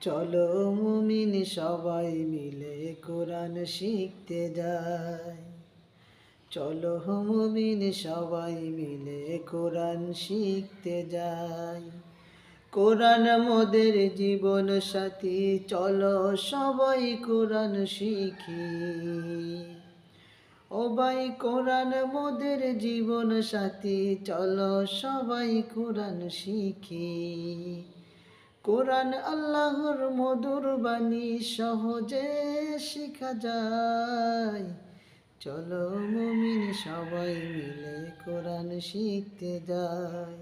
চলো মুমিন সবাই মিলে কোরআন শিখতে যাই। চলো মুমিন সবাই মিলে কোরআন শিখতে যাই। কোরআন মোদের জীবন সাথী, চলো সবাই কোরআন শিখি। ও ভাই, কোরআন মোদের জীবন সাথী, চলো সবাই কোরআন শিখি। কোরআন আল্লাহর মধুর বাণী সহজে শিখা যায়। চলো মুমিন সবাই মিলে কোরআন শিখতে যায়।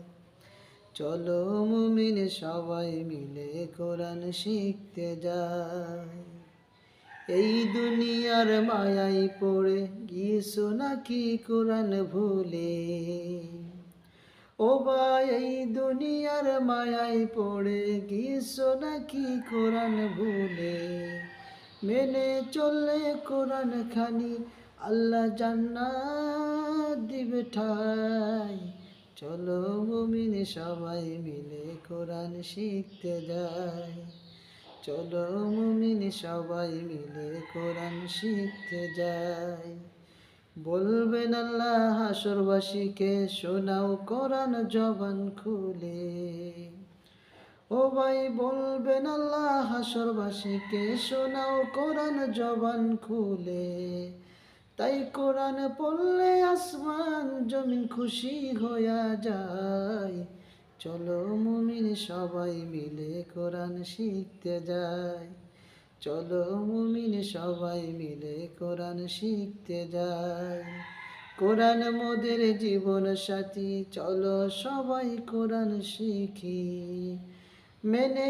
চলো মুমিন সবাই মিলে কোরআন শিখতে যায়। এই দুনিয়ার মায়াই পড়ে গিয়েছো নাকি কোরআন ভুলে? ও ভাই, এই দুনিয়ার মায়াই পড়ে গিয়েছো নাকি কোরআন ভুলে? মেনে চললে কোরআন খানি আল্লাহ জান্নাত দিবে ঠাই। চলো মুমিন সবাই মিলে কোরআন শিখতে যাই। চলো মুমিন সবাই মিলে কোরআন শিখতে যাই। বলবেন আল্লাহ হাসরবাসীকে শোনাও কোরআন জবান খুলে। ও ভাই, বলবেন আল্লাহ হাসরবাসীকে শোনাও কোরআন জবান খুলে। তাই কোরআন পড়লে আসমান জমিন খুশি হইয়া যায়। চলো মুমিন সবাই মিলে কোরআন শিখতে যায় চলো মুমিন সবাই মিলে কোরআন শিখতে যায় কোরআন মোদের জীবন সাথী, চলো সবাই কোরআন শিখি। মেনে